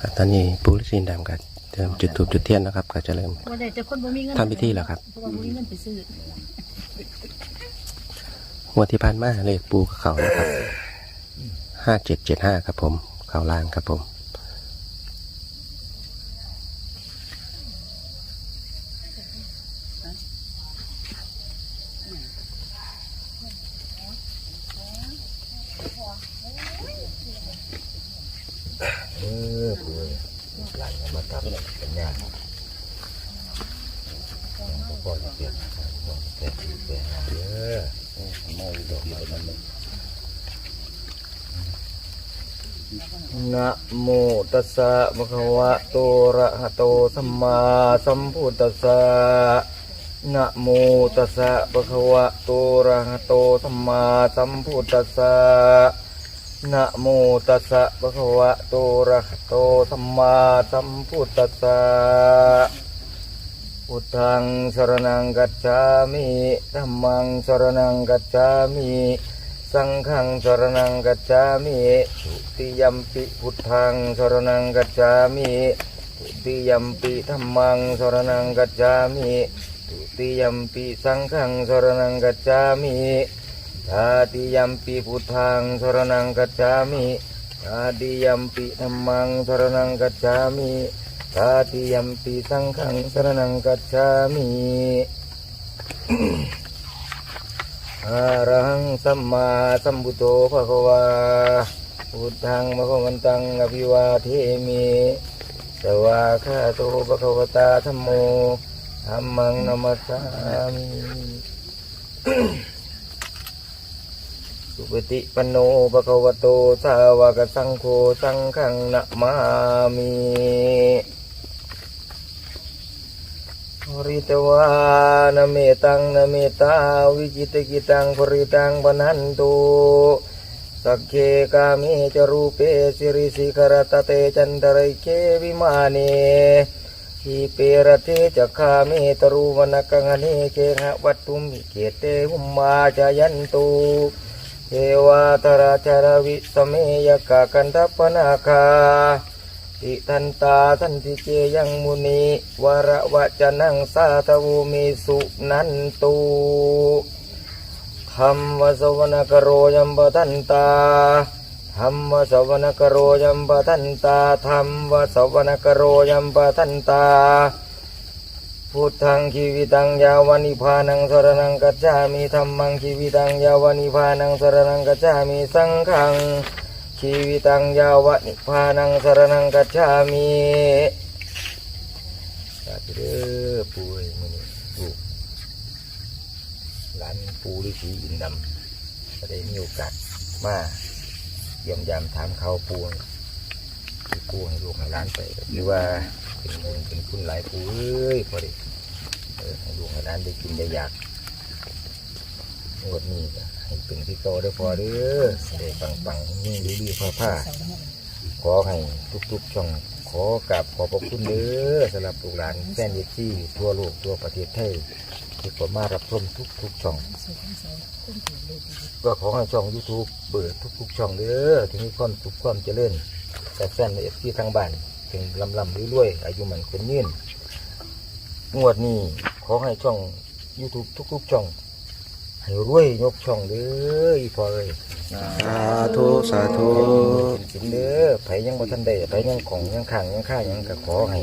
อะตอนนี้ปูฤาษีดำกับเริ่มจุดธูปจุดเทียนนะครับก็จะเริ่มว่าแต่จะคนบ่มีเงินทำพิธีเหรอครับเพราะว่าบ่มีเงินไปซื้องวดที่ผ่านมาเลขปูกับเขานะครับห้าเจ็ดเจ็ดห้าครับผม เขาล่างครับผม เออผู้หลานมาทำเป็นงานพ่อจะเปลี่ยนพ่อจะเปลี่ยนเปลี่ยนงานเยอะไม่ดอกไม้มันนะโมตั สะมะคะวะโตอะระหะโตสัมมาสัมพุทธัสสะนะโมตัสสะมะคะวะโตอะระหะโตสัมมาสัมพุทธัสสะนะโมตัสสะภะคะวะโตอะระหะโตสัมมาสัมพุทธัสสะพุทธังสรณังกัจฉามิธัมมังสรณังกัจฉามิ สังฆังสรณังกัจฉามิทุติยัมปิพุทธังสรณังกัจฉามิทุติยัมปิธัมมังสรณังกัจฉามิทุติยัมปิสังฆังสรณังกัจฉามิตาติยัมปิพุทธังสรณังกัจฉามิตาติยัมปิธัมมังสรณังกัจฉามิตาติยัมปิสังฆังสรณังกัจฉามิ อะระหังสัมมาสัมพุทโธภะคะวาพุทธังมะคะวันตังอภิวาเทมิสวาคาโตภะคะวตาธัมโมธัมมังนัมสสามิสุปฏิปโนภะคะวะโตสาวกสังโฆสังฆังนะมามิ ปริตวานเมตังนเมตาวิจิตกิตังปริตังปนันตุสักเคกามิจรูปเปสิริสิขรตเตจันตริเควิมานีทีเปรเทจักขามิตรูวนักังอเนเคหะวัตุมิเกเตหุมมาจายันตุเทวาตราจารวิสเมยกากันทัปนาคา ติทันตาทันติเจยังมุนีวรวจะนังสาทวูมิสุนันตุธรรมวสวนกโรยัมปทันตาธรรมวสวนกโรยัมปทันตาธรรมวสวนกโรยัมปทันตาพุทธังชีวิตังยาวนิพานังสรนังกัจจามิธรรมังชีวิตังยาวนิพานังสรนังกัจจามิสังฆัง ชีวิตังยาวานิพานังสรนังกัจจามิสาธุเด้อปู่เอ้ยมื้อนี้ลูกหลานปู่ฤาษีอินดำก็ได้มีโอกาสมาเยี่ยมยามถามเขาปู่ที่ปู่ให้ลูกให้หลานไปหรือว่าเป็นบุญเป็นคุณหลายผู้เอ้ยพอดีให้ลูกให้ร้านได้กินได้อยากงดนี้ ให้เป็นที่โตได้พอเด้อได้ปังปังๆยิ่งดีดีผ้าผ้าขอให้ทุกๆช่องขอกราบขอบพระคุณเด้อสำหรับลูกหลานแฟนเด็กที่ทั่วโลกทั่วประเทศไทยที่ผมมารับชมทุกๆช่อง ก็ขอให้ช่อง YouTube เปิดทุกๆช่องเด้อที่มีความสุขความเจริญแต่แฟนเอฟซีทางบ้านถึงลำลำรวยๆอายุมันคนยืนงวดนี้ขอให้ช่อง YouTube ทุกๆช่อง ให้รวยยกช่องเด้ออีพอเลยสาธุสาธุเป็นสินเด้อไผยังบ่ทันได้ไผยังของยังข้างยังข้ายังก็ขอให้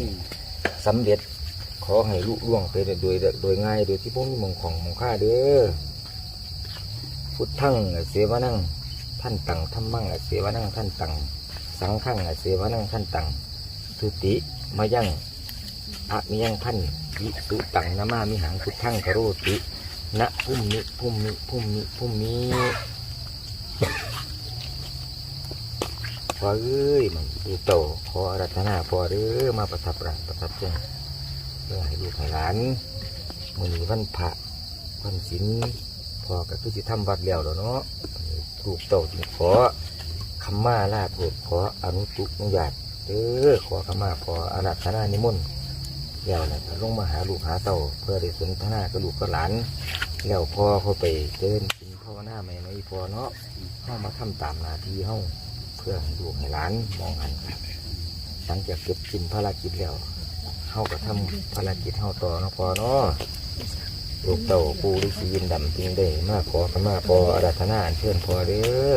สำเร็จ ขอให้ลุล่วงไปโดยโดยง่ายโดยที่พวกมีมงของมงค่าเด้อพุทธังเสวนังท่านตังธรรมังเสวนังท่านตังสังฆังเสวนังท่านตังทุติมายังอะมิยังพันวิสุตังนามามิหังพุทธังกโรติ นะพุ่มมิพุ่มมิพุ่มมิพุ่มมิพอเอ้ยมันดูโตขอรัธนาพอเด้อมาประทับรักประทับใจเพื่อให้ลูกให้หลานมือนี้วันพระวันศีลพอกับคือสิทำวัดแล้วแล้วเนาะถูกโตจึงขอคำมาลาโปรดขออนุตุนุญาตเด้อขอคำมาขออารัธนานิมนต์แล้วนะก็ลงมาหาลูกหาเต่าเพื่อได้สนทนากับลูกกับหลาน แล้วพอเขาไปเดินกินภาวนาใหม่ในพอเนาะเข้ามาทำตามหน้าที่เฮาเพื่อให้ลูกให้หลานมองหันหลังจากเก็บกินภารกิจแล้วเฮาก็ทำภารกิจเฮาต่อเนาะพอเนาะลูกเต่าปูฤาษียินดำจริงได้มากขอขมาพออาราธนาอัญเชิญพอเด้อ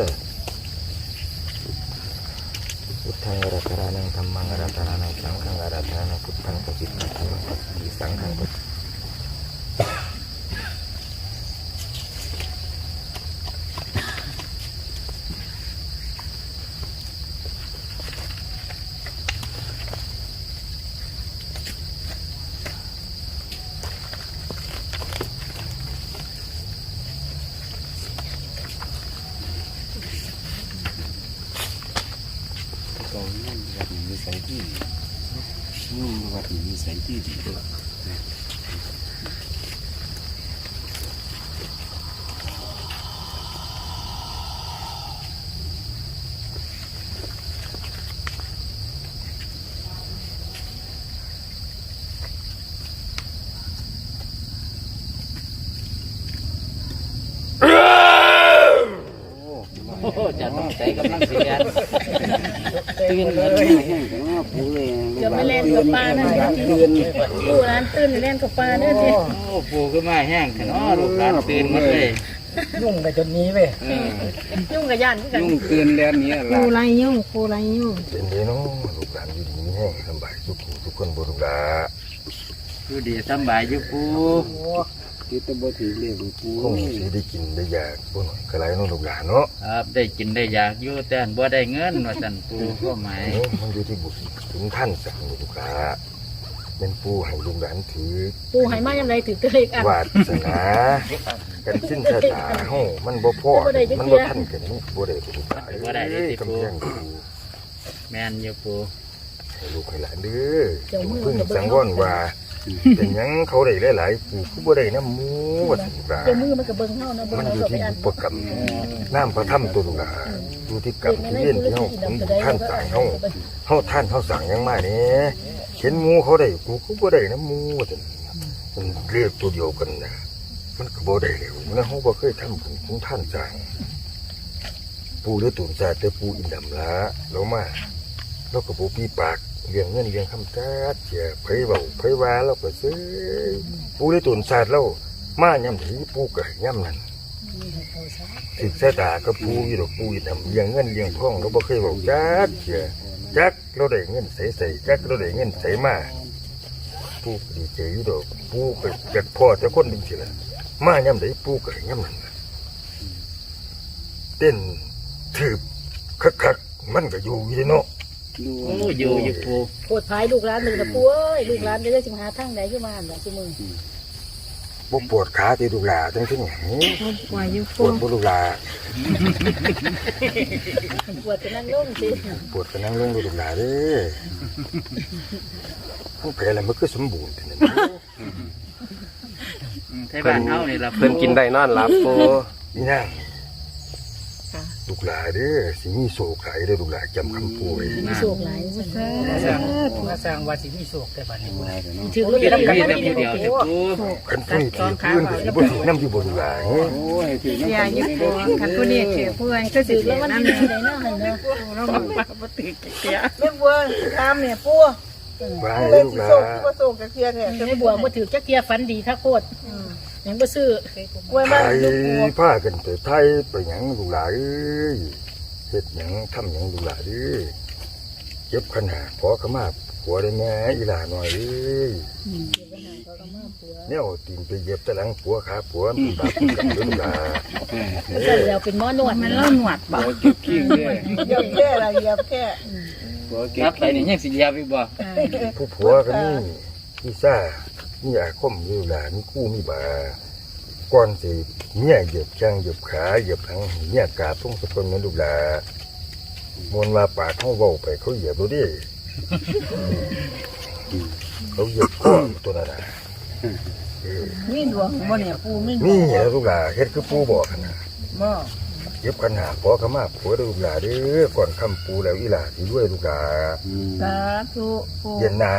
พุทธังอาราธนานังธรรมังอาราธนานังสังฆังอาราธนานังพุทธังปฏิปัติมังปฏิสังฆังปฏิตรงนั้นวัดนี้มีใส่ที่นู่นวัด นี้มีใส่ที่ดีด้วย โอ้จะต้องใจกำลังเสียน ตื่นเลยแห้งกันว่าปูเลย เดี๋ยวไม่เล่นกับปลานั่นเดี๋ยวที่ ตื่ นดูร้านตื้นเล่นกับปลาเด้อทีโอ้ปูขึ้นมาแห้งขนาะลูกหลานตื่นหมดเลย ยุ่งไปจนนี้เว้ยเออยุ่งกับย่านคือกันยุ่งตื่นแล้วเนี้ละกูไรยุ่งกูไรยุ่งเป็นเด้เนาะลูกหลานอยู่ดีมีแห้งสำบายทุกคนทุกคนบ่ลูกหลานอยู่ดีสำบายอยู่ปูที่ตะบถือเรียกปูคงสิได้กินได้อยากบ่หน่อยก็ไรเนาะลูกหลานเนาะครับได้กินได้อยากอยู่แต่บ่ได้เงินว่าซั่นปูก็หมายเอ้ยมันอยู่ที่บุญถึงท่านสั่งลูกหลาน เป็นผู้ให้ลูกหลานถือปูให้มายังไงถือตัวเลขอะวาสนา กันสิ้นชะตาเฮามันบ่พอบ่ได้จักมันเที่บ่ยทันกันนี่บ่ได้ลูกหลานเอ้ยกำแพงกูแม่นอยู่ปูให้ลูกให้หลานเด้อจงพึ่งสังวรว่าเป็นหยังเขาได้หลายๆผู้คือบ่ได้น้ำหมูว่าซั่นลูกหลานเจ้ามือมันกับเบิ้งเฮานะเบิ้งมันเฮาอยู่ก็ไปที่อ่านบุปกรรมน้ำพระถ้ำตัวลูกหลานอยู่ที่กรรมที่เวียนที่เฮาผมท่านสั่งเฮาเฮาท่านเฮาสั่งหยังมาเนี่ย เห็นหมูเขาได้กูก็บ่ได้น้ำหมูว่าซั่นมันเรียกตัวเดียวกันนะมันก็บ่ได้เลยนะเฮาบ่เคยทำบุญของท่านสั่งปูหรือตุ่นซาแต่ปูอินดำละเรามาเราก็บ่ปีปากเลี้ยงเงินเลี้ยงคำจัดเสียไผเว้าไผว่าเราก็ซื้อปูหรือตุ่นซาเรามาย่ำถีปูก็ให้ย่ำนั้นถึกสายตากับปูอยู่ดอกปูอยู่นำเลี้ยงเงินเลี้ยงทองเราบ่เคยบอกจักเสีย จักเราได้เงินใส่ใส่จักเราได้เงินใส่มาปูก็ดีใจอยู่ดอกปูก็เกิดพ่อแต่คนหนึ่งสิละมาย่ำไดปูก็ให้ย่ำนั้นล่ะเต้นถืบคักคักๆมันก็อยู่อยู่เด้เนาะดูโอ้อยู่อยู่ปูโคตรท้ายลูกร้านหนึ่งนะปูเอ้ยลูกร้านจะได้สิมาหาทางใดขึ้นมาหั่นล่ะซุมือ บ่ปวดขาตีลูกหลาจังซี่นี่ปวดอยู่ปวดบ่ลูกหลาปวดจะนั่งลงสิปวดก็นั่งลงดูลูกหลาเด้อผู้แพ้แล้วมันคือสมบูรณ์ทีนั้นอืมไทบ้านเฮานี่ล่ะปูเพิ่นกินได้นอนหลับปูนี่นั่ง ลูกหลาเด้อสิมีโศกไหลเด้อลูกหลาจำคำพูดไว้มีโชคหลายสิสร้างมาสร้างว่าสิมีโศกแต่บัดนี้มาแต่เนาะถือลอตเตอรี่มีกันแต่มาดีผู้เดียวเดีเดียยววปูคันผู้นี้ถือผู้อื่นก็สิบ่ถือน้ำอยู่บนลูกหลาเฮ้ยโอ้ยถือเสียอยู่ปูคันผู้นี้ถือผู้อื่นก็สิถือเสีแล้ยวมันนั่นดีเองได้น่าหันนะเราบอกว่าบ่ถือเสียแม่บัวทำเนี่ยปัววางเลเลยยลูกสิหลาโศกที่ว่าโศกจากเทียแท้ไม่บัวบ่ถือจักเทียฝันดีถ้าโคตร ยังบ่ซื้อกล้วยไทมันยอยู่ปัวพากันไปไทยไปหยังลูกหลาเอ้ยเฮ็ดหยังทำหยังลูกหลาเด้อเก็บขนาดขอขมาผัวได้แม่อีหลาหน่อยเอ้ยเนี่ยเอาตีนไปเหยียบแตะหลังผัวขาผัวมันบาปกับลูกหลามันก็แล้วเป็นหมอนวดมัมันนเล่าเล่าหนวดบ่บ่เก็บขี้เลยเหยียบแค่ละเหยียบแค่บ่เก็ครับบไปนี่ยังสิเหยียบอีกบ่ผู้ผัวก็มีมีซ่า มีอาคมมีลูกหลามีกู้มีบาก่อนสิเมียเหยียบแข้งเหยียบขาเหยียบหลังเมียกราบทุ่งสะกนเหมือนลูกหลามวนว่าปากเขาเว้าไปเขาเหยียบดูดิเขาเหยียบข้อตัวนั้นน่ะเออมีดวงบ่เนี่ยปูมีนี่แหละลูกหลาเฮ็ดคือปูบอกหั่นนะบ่เย็บขนาดพอขมาผัวเด้อลูกหลาเด้อก่อนคำปูแล้วอีหลาสิด้วยลูกหลาอืมสาธุปูเย็นนา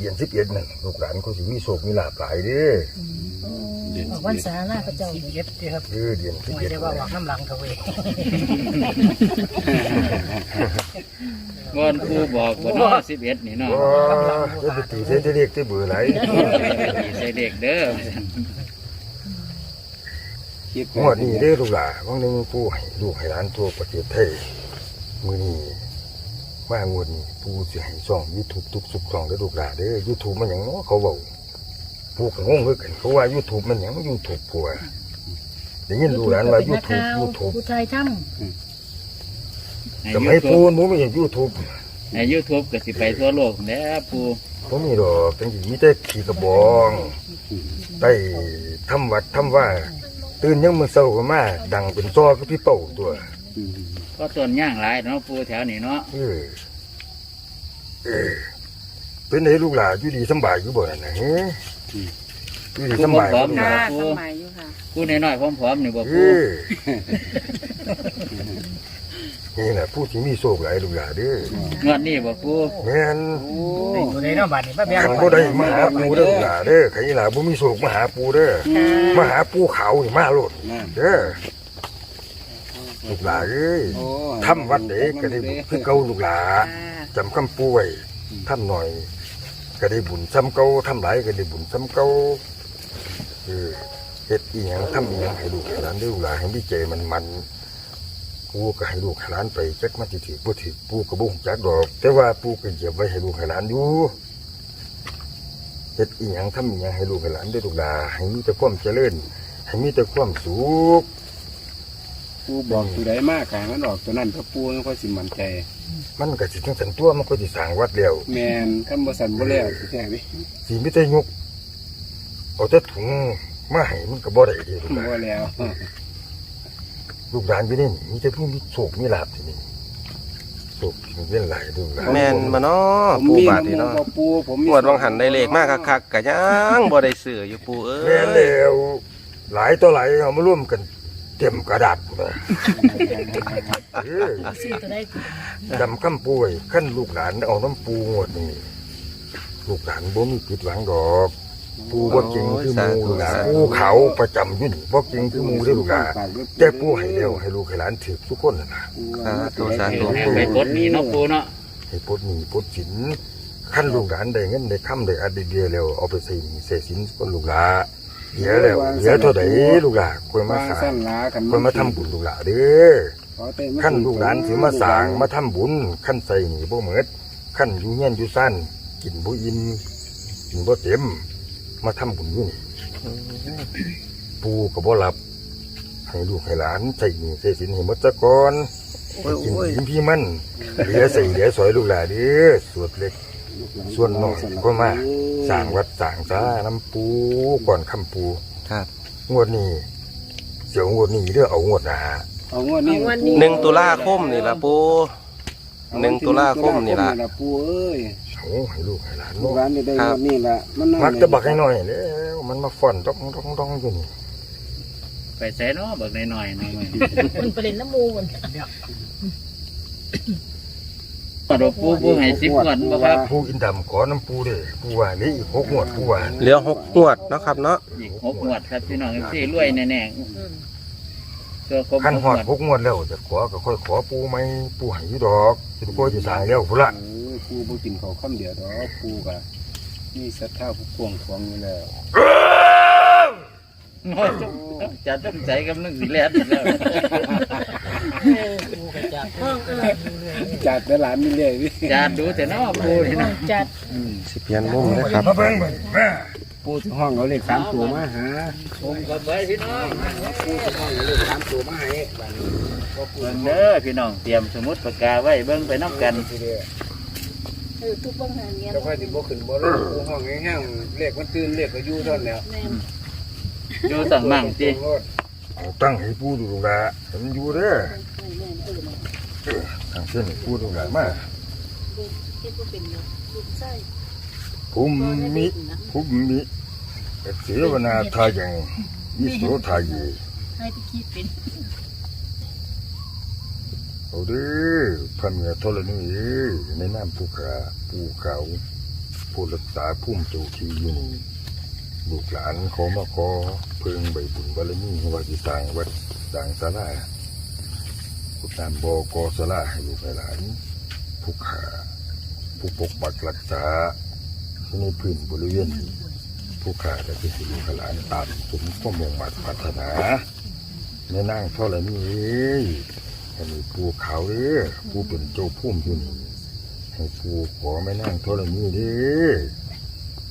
เย็นสิบเอ็ดนั่นลูกหลานเขาสิมีโศกมีลาภหลายเด้อเดือนออกสิบวันเอ็ดษาหน้าพระเจ้าสิบเอ็ดเด้อครับเออเดือนสิบไม่เอ็ดได้ว่าออกน้ำหลังเถอะเว้ยงก่อนปูบอกบ่เนาะ11นี่เนาะว้าจะไปตีเส้นที่เรียกที่เบื่อไหลใส่เด็กเด้อคิดงวดนี้ได้อลูกหลานบางหนึงผู้ให้ลูกให้หลานทั่วประเทศไทยมือนี้ มางวดนี้ผู้สิให้ช่องยูทูบทุกสุกช่องได้อลูกหลานเด้อยูทูบมันหยังเนาะเขาบอกผู้ก็งงคือกันเขาว่ายูทูบมันหยังยูทูบผัวได้ยินลูกหลานว่ายูทูบยูทูบผู้ไทยถ้ให้สมัย YouTube ปูนผมไม่เห็นยูทูบใน YouTube ก็สิไปทั่วโลกแหล้วปูผมมีดอกจังสิมีแต่ขี่กระบองได้ทำวัดทำว่า ตื่นยังมือเศร้าก็มาดังเป็นซอก็พี่เป่าตัวอืม ก็ต้นย่างหลายเนาะปูแถวนี้เนาะเออเออเป็นไงลูกหลานอยู่ดีสำบายอยู่บ่นั่นนะเฮ้อยู่ดีสำบายบ่ค่ะล่ะสมัยอยู่ค่ะปูน้อยๆพร้อมๆนี่บ่เอปูอนี่แหละผู้ที่มีโชคหลายลูกหลานเด้องวดนี้บ่ปูแม่นตัวนี้เนาะบัดนี้ป้าแบงขันบ่ได้มาหาปูเด้อลูกหลานเด้อใครหลาบ่มีโชคมาหาปูเด้อมาหาปูเขานี่มาโลดนั่นเด้อ ลูกหลานเอ้ยโอ้ทำวัดเด็กก็ได้บุญคือเก่าลูกหลาจำคำปูไว้ทำหน่อย ก็ได้บุญซ้ำเก่าทำหลายก็ได้บุญซ้ำเก่าเออเฮ็ดอีหยังทำอีหยังให้ลูกให้หลานได้ลูกหลานให้มีใจมันมันปูก็ให้ลูกให้หลานไปจักมาสิถือบ่ถือปูก็บ่ฮู้จักดอก แต่ว่าปูก็เก็บไว้ให้ลูกให้หลานอยู่เฮ็ดอีหยังทำอีหยังให้ลูกให้หลานได้ลูกหลานให้มีแต่ความเจริญให้มีแต่ความสุข ปูบอกตัวใดมากขายมันออกตัวนั้นก็ปูมันก็สิมั่นใจ มันก็สิจังสันตัวมันก็สิสร้างวัดแล้วแมนคำบ่สันบ่แล้วแท้นี่สีไม่ได้ยกเอาแต่ถุงมาให้มันก็บ่ได้ดีลูกหลาบ่นแล้วลูกหลานอยู่นี่มีแต่ผู้มีโศกมีลาบที่นี่โศกมีเล่นหลายลูกหลานแม่นมาเนาะผมปูมีบาทน้ำนี่มูกเนาะกับปูผมมีงวดวังหันได้เลขมากคักๆกะยังบ่ได้ซื้ออยู่ปูเอ้แม่นยแล้วหลายต่อหลายเอามาร่วมกัน เต็มกระดาษพุ่นนะเออำซื้อตัวได้ดำคำป่วยขั้นลูกหลานเอาน้ำปูงวดนี่ลูกหลานบ่มีผิดหวังดอก ปูบ่จริงคือหมูลูกหลานปูเขาประจำอยู่นี่บ่จริงคือหมูเด้อลูกหลานแต่ปูให้เร็วให้ลูกให้หลานถือทุกคนน่ะนะสาธุสาธุให้ปูไปปลดหนี้เนาะปูเนาะให้ปลดหนี้ปลดสินขั้นลูกหลานได้เงินได้คำได้อัดได้เดียแล้วเอาไปใส่หนี้ใส่สินก็ลูกหลาน เหลือแล้วเหลือเท่าใดลูกหลานควรมามาสร้าสั้งนลากันควรมาทำบุญลูกหลานเด้อขอแต่มาขั้นลูกหลานถือมาสร้างมาทำบุญขั้นใส่หนี้บ่เหมิดขั้นอยู่เงี้ยนอยู่สั้นกินบ่อิ่มกินบ่เต็ม มาทำบุญอยู่นี่ปูก็บ่หลับให้ลูกให้หลานใส่หนี้ใส่สินให้หมดซะก่อนโอ้ยกินโอ้ยกินพี่มันเหลือใส่เหลือสอยลูกหลานเด้อสวดเล็ก ส่วนน้อยก็มาสร้างวัดสร้างศาลาน้ำปูก่อนคำปูครับ งวดนี้เสียวงวดนี้เด้อเอางวดหนะฮะเอางวดนี้ หนึ่งตุลาคมนี่ล่ะปูหนึ่งตุลาคมนี่ล่ะปูเอ้ยเอาให้ลูกให้หลานลูลูกกหลานนี่ได้งวดนี้ล่ะมันมักจะบักให้หน่อยแล้วมันมาฟ่อนดองดองดองอยู่นี่ไปใส่เนาะเบิกน้อยๆหน่อยมันไปเล่นน้ำมูมัน มาดอกปูปูให้10งวดบ่ครับ ผู้อินดำขอน้ำปูเด้อปูว่าเหลืออีกหกงวดปูว่าเหลือหกงวดเนาะครับเนาะอีกหกงวดครับพี่น้องที่รวยแน่ๆตัวครบขั้นหอดหหกกงวดแล้วจะขอก็ค่อยขอปูไหมปูให้อยู่ดอกจะปูจะสร้างแล้วพุ่นละเออปูบ่กินข้าวค่ำเดียวดอกปูก็มีศรัทธาผู้กวงขวางอยู่แล้วงวดจะต้องใจกำลังสิแล่นแล้ว จัดแต่หลานนี่เลยพี่จานดูแต่เนาะปูนี่เนาะจัดสิเปลี่ยนมุมนะครับมาเบิ่งมาแม่ปูถึงห้องเอาเลขสามตัวมาหาผมก็ไปพี่น้องปูถึงห้องเอาเลขสามตัวมาให้บัดนี้เบิ่งเด้อพี่น้องเตรียมสมุดปากกาไว้เบิ่งไปน้ำกันเออทุกบ้างหาเงี้ยเจ้าค่อยสิบ่ขึ้นบ่ลงปูห้องแห้งๆเลขมันตื่นเลขก็อยู่เท่านั้นแล้วแม่อยู่ต่างมั่งติเอา ตั้งให้ปูดูลูกหลานให้มันอยู่เด้อแม่เออทางเส้นให้ปูดูลูกหลานมาเฮ็ดบ่เป็นเนาะลูกไส้ภูมิภูมิเสวนาทายังยิโสทายีให้ที่คิดเป็นเอาเด้อพระเมียธรณีเอ้ยในน้ำภูขาภูเขาผู้รักษาพุ่มโจทีอยู่นี่ลูกหลานขอมาขอเพิ่งใบบุญบารมีว่าสิสร้างวัดสร้างศาลาพุทธามบอกอศาลาให้ลูกให้หลานผู้ขาผู้ปกปักรักษาในพื้นบริเวณผู้ขาจะเป็นสิริขลานตามสมความงมั่นปรารถนาแม่นางธรณีเอ้ยให้มีปูเขาวเด้อผู้เป็นเจ้าพุ่มอยู่นี่ให้ปูขอแม่นางธรณีเด้อ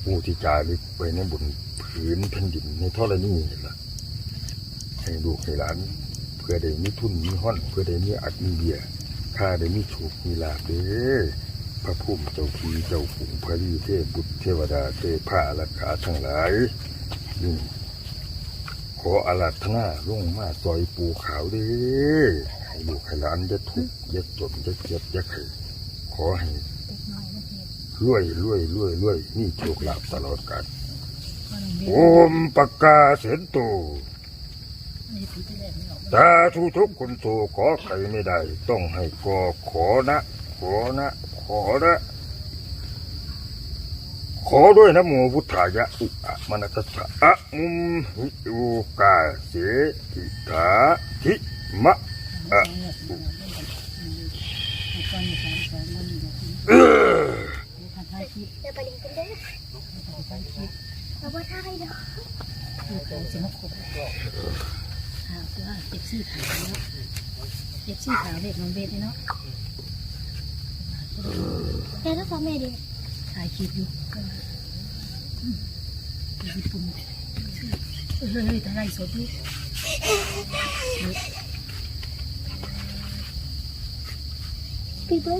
ผู้ที่จารึกไปในบนผืนแผ่นดินในธรณีนี่ล่ะให้ลูกให้หลานเพื่อได้มีทุนมีห้อน เพื่อได้มีอัดมีเบียข้าได้มีโชคมีลาภเด้อพระพุ่มเจ้าทีเจ้าขุงพระรีเทพบุตรเทวดาเทพาลักขาทั้งหลายนี่ขออาราธนาลงมาซอยปูขาวเด้อให้ลูกให้หลานอย่าทุกข์อย่าจนอย่าเจ็บอย่าไข้ขอให้ รวยรวยรวยรวยนี่โชคลาภตลอดกาลโอมปากกาเสนโตตาทุทุกคนโตขอใครไม่ได้ ต้องให้กอขอนะ ขอนะ ขอนะขอด้วยนะโมพุทธายะอุอะมนัสสะอะมุมหิอุกาเสติถาทิมะอะเออ จะไปเรียนกันเด้อเอาว่าได้เด้อสิมาคบหาตัวเจ็บซี่ขาวเนาะเจ็บซี่ขาวเด็กน้องเบสเนาะแม่ต้องฟังแม่ดิถ่ายคลิปอยู่ญี่ปุ่นเฮ้ยเฮ้ยแต่ไรสดอยู่พี่เบิ้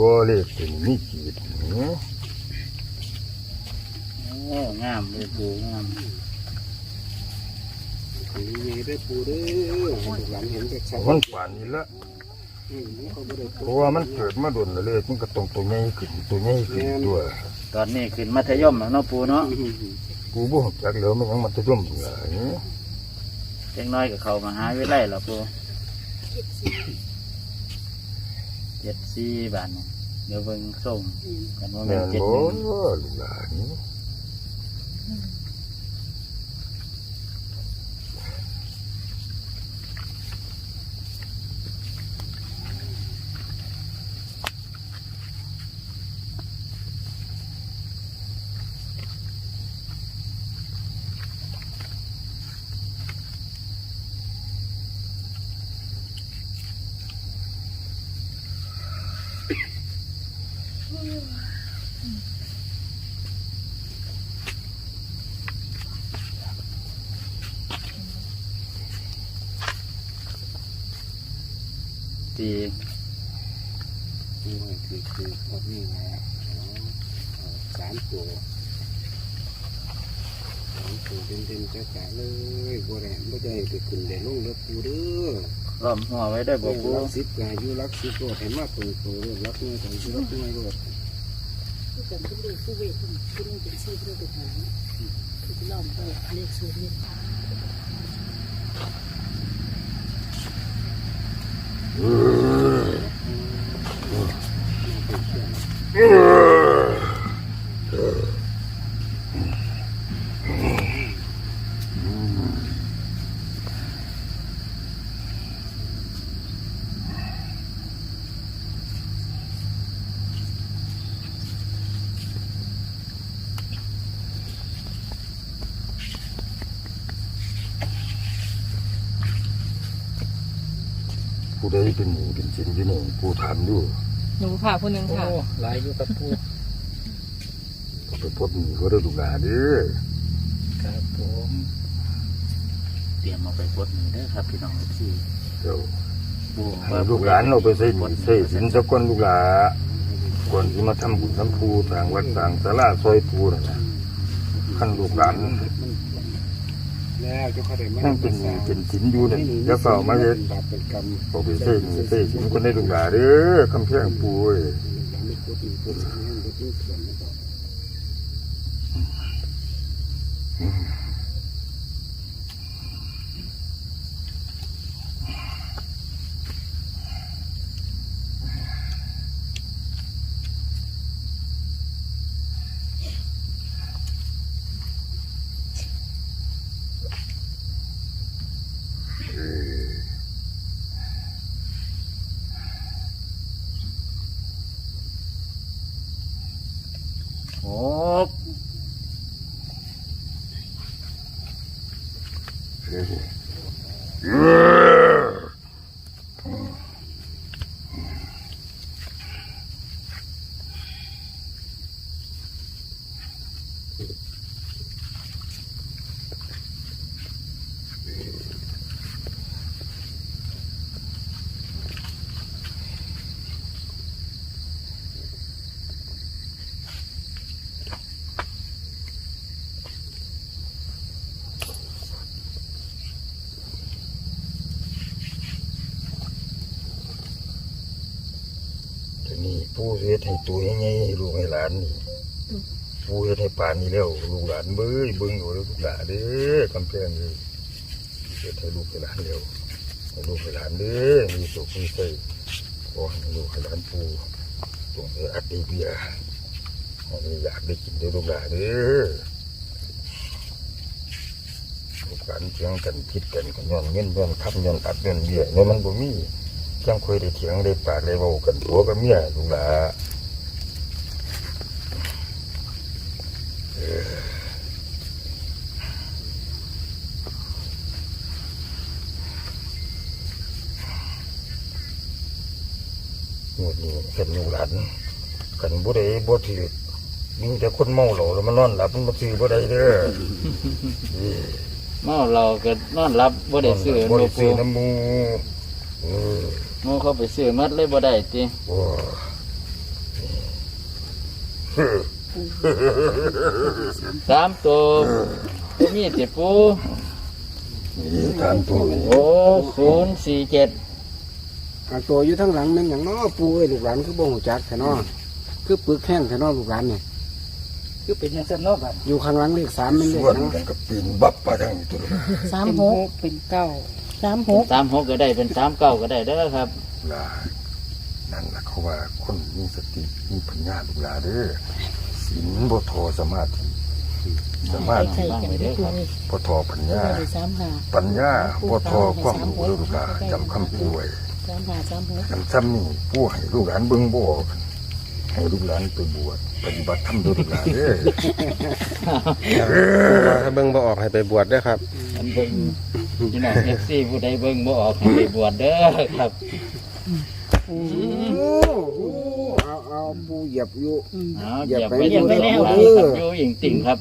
บ่เลขเป็นมีจีดเนาะโอ้งามเลยปูงามอันนี้ไงได้ปูเด้อให้ลูกหลานเห็นชัดมันป่านนี้ละๆอืมมันก็บ่ได้เพราะว่ามันเกิดมาโดนแล้วเลขมันก็ต้องตัวใหญ่ขึ้นตัวใหญ่ขึ้นตัวตอนนี้ขึ้นมัธยมแล้วเนาะปูเนาะอืมกูบ่รู้จักแล้วมันยังมันจะย่อมอยู่หลายเล็กน้อยกับเขามาหาวิไลแล้วปู เจ็ดสี่บาทเนี่ยเดี๋ยวเบิ่งส่งกันว่าเป็แม่นนเจ็ดบ่หนึ่ง ลูกหลาน ตีนี่ว่าคือคือพวกนี้นะสามตัวสามตัวเต็มๆจ้าๆเลยบ่ได้บ่ได้ไปขึ้นได้ลงเด้อปูเด้อ ล้อมหัวไว้ได้บ่ปูรักสิบกาอยู่รักสิบโลดเห็นว่าตรงตัวเลยรักน้อยของอยู่รักน้อยโลดผู้กันผู้เด็กผู้เวทผู้นึงเป็นซี่ผู้นึงเป็นหางคือล้อมไปเลขสูตรนี่ผู้ ใดเป็นหมูเป็นสินอยู่นี่กูถามดูหนูค่ะผู้หนึ่งค่ะ หลายอยู่กับปูก็ไปพบหนีเขาได้ลูกหลานเด้อครับผมเตรียมเอาไปปลดมือเด้อครับพี่น้องที่เดี๋ยวปูให้ลูกหลานเราไปใส่หนีใส่สินสักคนลูกหลานก่อนที่มาทำบุญทำภูทางวัดทางศาลาซอยปูนะนะขั้นลูกหลานมัน แล้วจะเขาได้มานั่งเป็นเป็นสินอยู่เนี่ยจะเฝ้ามาเฮ็ดบาปเป็นกรรมบอกไปเส้นเส้นสินคนได้ลูกหลานเด้อคำเพียงปูเอ้ย ไม่พูดอีกพูดอีกนั่นพูดอีกเขียนไม่ต่อ โอ้ เออ ทีนี้ปู เฮ็ดให้ตัวให้ไงให้ลูกให้หลานนี่ปูเฮ็ดให้ป่านนี้แล้วลูกหลานเบ้ยเบิ่งอยู่แล้วลูกหลานเด้อคำเพียงเลยเฮ็ดให้ลูกให้หลานแล้วให้ลูกให้หลานเด้อมีสุขมีใจขอให้ลูกให้หลานปูจงได้อัดได้เบียร์ให้อยากได้กินได้อลูกหลานเด้อลูกหลานเถียงกันคิดกันกันย้อนเงินย้อนคำย้อนอัดย้อนเบียร์เนี่ยมันบ่มี จังเคยได้เถียงได้ปากได้เว้ากันตัวกับเมียลูกหลาเออหมดนี้กันลูกหลานกันบ่ได้บ่ถือมีแต่คนเมาเหล้าแล้วมันนอนหลับมันบ่ถือบ่ได้เด้อเมาเราก็นอนรับบ่ได้ซื้อบ่หได้ลูกซื้ปูอน้ำมูเออ หมูเขาไปซื้อมัดเลยบ่ได้ติโอ้สามตัวบ่มีติปูนี่ทานตัวนี้โอ้ศูนย์สี่เจ็ดอ่าตัวอยู่ทั้งหลังนั่นอย่างน้อปูเอ้ยลูกหลานคือบ่หูจักแท้น้อคือปึกแห้งแท้น้อลูกหลานเนี่ยคือเป็นยังสันนอกแบบอยู่ข้างหลังเลขสามมันเลส่ขวนหยังกันกับปีนบับไปทางนี้ตัวละสามหกเป็นเก้า สามหกสามหกก็ได้เป็นสามเก้าก็ได้เด้อครับลานั่นแหละเขาว่าคนมีสติมีปัญญาลูกหลาเด้อศีลบ่ทอสมาธิสมาธิใส่กันได้ปูเลยบ่ทอปัญญาได้สามหาปัญญาบ่ทอความรู้เด้อลูกหลาจำคำป่วยสามหาสามหกคำซ้ำนี่ผู้ให้ลูกหลานเบิ่งบ่ออกให้ลูกหลานไปบวชปฏิบัติธรรมเด้อลูกหลานเด้อถ้าเบิ่งบ่ออกให้ไปบวชเด้วยครับอันเบิ่ง พี่น้องเอฟซีผู้ใดเบิ่งบ่ออกให้ไปบวชเด้อครับโอ้โหเอาเอาปูเหยียบอยู่ เอาอย่าไปอย่าไปเล่นแล้วครับอยู่หญิงติ่งครับ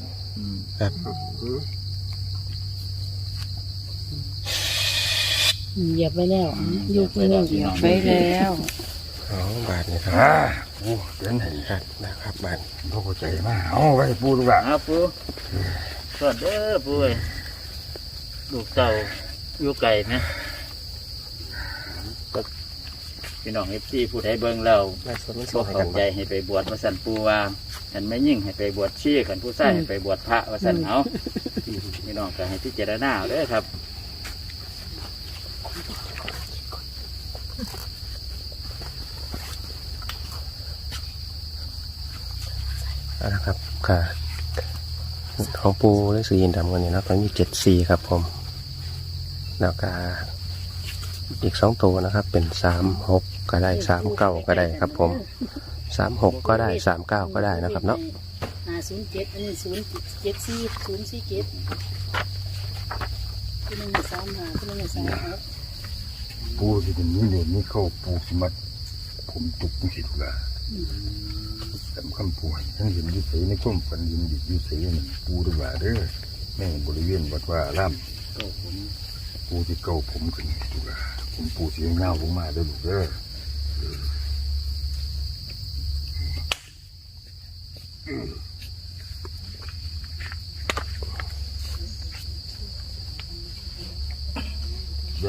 เหยียบไปแล้วอยู่ที่นี่เหยียบไปแล้วสองบาทนี่ครับอ่าผู้เดินให้ครับนะครับบาท บ่เข้าใจมาเอาไว้ปูลูกหลานเอาปูสวัสดีเด้อปูเอ้ย ลูกเต่าอยู่ไกลนะก็พี่น้องเอฟซีผู้ใดเบิ่งแล้วไล่สดมันก็ส่งให้เข้ากันใจให้ไปบวชว่าสันปูว่าฉันไม่ยิ่งให้ไปบวชชี้ขันผู้ใส่ให้ไปบวชพระว่าสันเอาพี่น้องก็ให้พิจารณาเอาเด้อครับ เอาละครับค่ะ ของปูและสีอินดำกันนี่นะตอนนี้เจ็ดสี่ครับผม แล้วก็อีกสองตัวนะครับ เป็นสามหกก็ได้สามเก้าก็ได้ครับ ผมสามหกก็ได้สามเก้าก็ได้นะครับเนาะห้าศูนย์เจ็ดอันนี้ศูนย์เจ็ดสี่ศูนย์สี่เจ็ดที่หนึ่งสามห้าที่หนึ่งสามหกปูที่เป็นนี้เนี่ยนี่เข้าปูสมัดผมตุกจังสิลูกาสำคำป่วยทั้งเห็นยุใสในความฝันเห็นอยุใสนั่นปูลูกหลาเด้อแม่งบริเวณวัดว่าอาราม ปูที่เก่าผมขึ้นดูละผมปูสียงเงาผมมาได้ลูเด้อย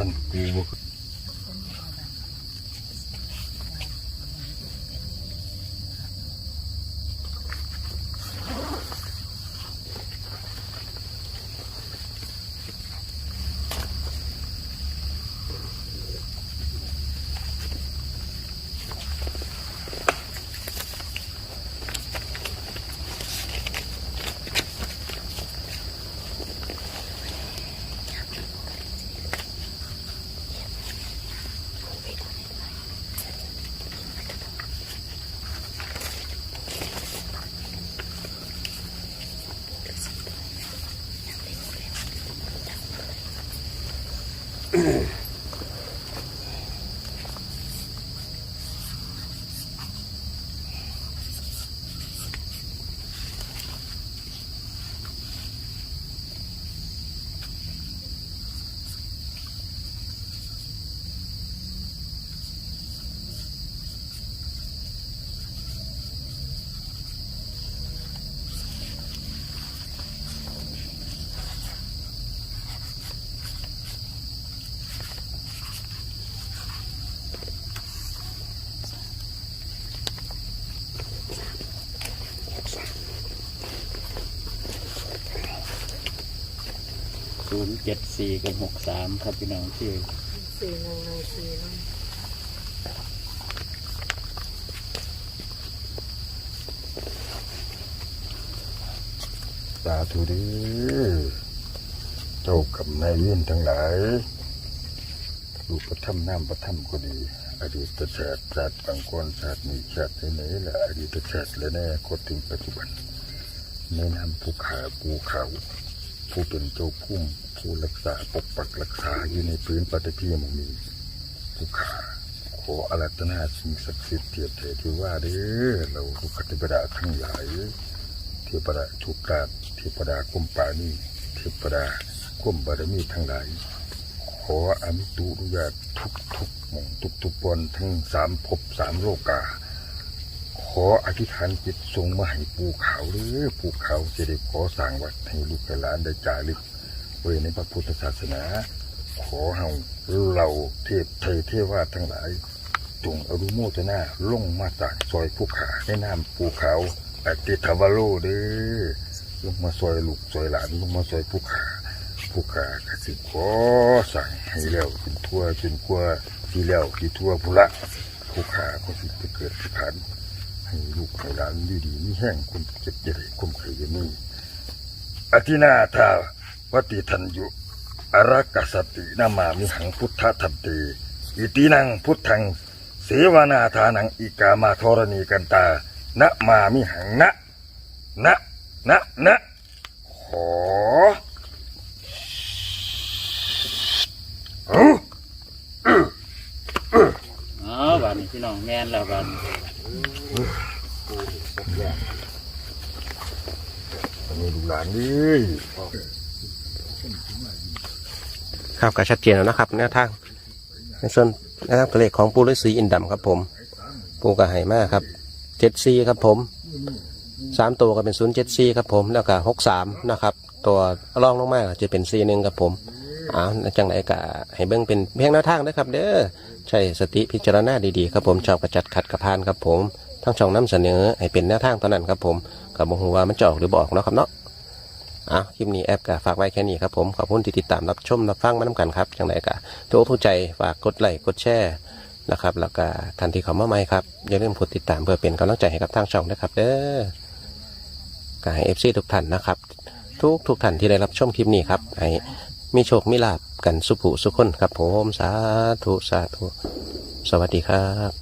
ันปูบ่ สี่กับหกสามครับพี่น้องที่สี่หนึ่งหนึ่งสี่หนึ่งสาธุเด้อเจ้ากับนายเวียนทั้งหลายลูกประทับน้ำประทับก็ดี อดีตชาติชาติบางคนชาตินี้ชาติไหนๆและอดีตชาติและแน่ก็ถึงปัจจุบันในนามผู้ขาผู้เขาผู้เป็นเจ้าพุ่ม ผู้รักษาปกปักรักษาอยู่ในพื้นปฏิพีหมองนี้ผู้ขาขออารัตนาสิ่งศักดิ์สิทธิ์เทียบเทที่ว่าเด้อเราทุกขติบดาทั้งหลายเทวดาทุกกาเทวดากุมปานีเทวดากุมบารมีทั้งหลาย ขออมิตุรุญาตทุกทุกมงทุกทุกปนทั้งสามภพสามโลกา ขออธิษฐานจิตทรงมาให้ปูขาวหรือปูขาวจะได้ขอสร้างวัดให้ลูกหลานได้จ่ารึก ไว้ในพระพุทธศาสนา ขอเฮาเราเทพไทยเทวาทั้งหลาย จงอรุโมทนาลงมาจากซอยผู้ขาในน้ำภูเขาอติทวโรเด้อลงมาซอยลูกซอยหลานลงมาซอยผู้ขาผู้ขากสิขอสั่งให้แล้วจนทั่วจนกว่าที่แล้วที่ทั่วพุละผู้ขาก็สิไปเกิดผานให้ลูกให้หลานดีดีมีแห้งคนเจ็บจะได้คมเคยอย่างนี้อธินาทา วติทันยุอรักสตินามามิหังพุทธทันติอิตินังพุทธัง เสวนาทานังอีกามาธรณีกันตานะมามิหังนะนะนะนะขอเอ้าอ๋อวันนี้พี่น้องแม่นแล้ววันอันนี้ดูหลานดิ ครับก็ชัดเจนแล้วนะครับแนวทางในส่วนแนวทางตัวเลขของปูฤาษีอินดำครับผม ปูกระไหมากครับเจ็ดซีครับผมสามตัวก็เป็นศูนย์เจ็ดซีครับผมแล้วก็หกสามนะครับ ตัวรองลงมากจะเป็นซีหนึ่งครับผมอ้าวจังไหนก็ให้เบิ่งเป็นเพียงแนวทางนะครับ เด้อใช้สติพิจารณาดีๆครับผมชอบกระจัดขัดกระพานครับผมทั้งช่องน้ำเสนอให้เป็นแนวทางเท่านั้นครับผมกับบอกว่ามันจะออกหรือบออกเนาะครับเนาะ อะคลิปนี้แอปก็ฝากไว้แค่นี้ครับผมขอบคุณที่ติดตามรับชมรับฟังมาน้ำกันครับจังไรก็ทุกทุกใจฝากกดไลค์กดแชร์นะครับ แล้วก็ทันทีเขามาใหม่ครับอย่าลืมกดติดตามเพื่อเป็นกำลังใจให้กับทางช่องนะครับ เด้อก็ให้เอฟซีทุกท่านนะครับ ทุกทุกท่านที่ได้รับชมคลิปนี้ครับให้มีโชคมีลาบกันสุขสุขคนครับผมสาธุสาธุสวัสดีครับ